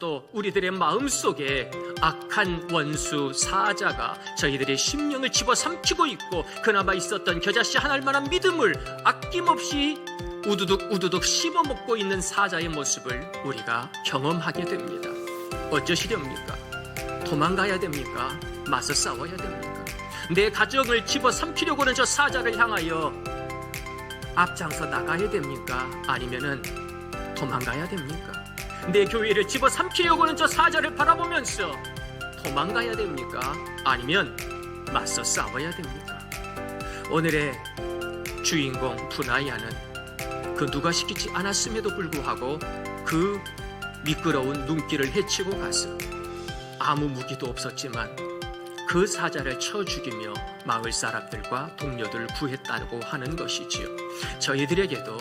또 우리들의 마음 속에 악한 원수 사자가 저희들의 심령을 집어삼키고 있고 그나마 있었던 겨자씨 하나만한 믿음을 아낌없이 우두둑 우두둑 씹어먹고 있는 사자의 모습을 우리가 경험하게 됩니다. 어쩌시렵니까? 도망가야 됩니까? 맞서 싸워야 됩니까? 내 가정을 집어삼키려고 하는 저 사자를 향하여 앞장서 나가야 됩니까? 아니면은 도망가야 됩니까? 내 교회를 집어삼키려고 하는 저 사자를 바라보면서 도망가야 됩니까? 아니면 맞서 싸워야 됩니까? 오늘의 주인공 분하야는 그 누가 시키지 않았음에도 불구하고 그 미끄러운 눈길을 헤치고 가서 아무 무기도 없었지만 그 사자를 쳐 죽이며 마을 사람들과 동료들 구했다고 하는 것이지요. 저희들에게도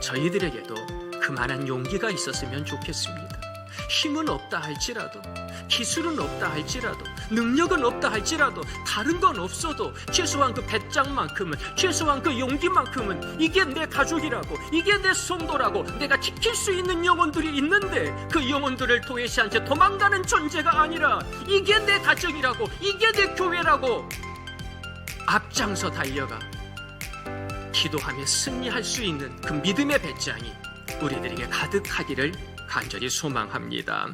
저희들에게도 그만한 용기가 있었으면 좋겠습니다. 힘은 없다 할지라도 기술은 없다 할지라도 능력은 없다 할지라도 다른 건 없어도 최소한 그 배짱만큼은 최소한 그 용기만큼은 이게 내 가족이라고 이게 내 성도라고 내가 지킬 수 있는 영혼들이 있는데 그 영혼들을 도외시한 채 도망가는 존재가 아니라 이게 내 가정이라고 이게 내 교회라고 앞장서 달려가 기도하며 승리할 수 있는 그 믿음의 배짱이 우리들에게 가득하기를 간절히 소망합니다.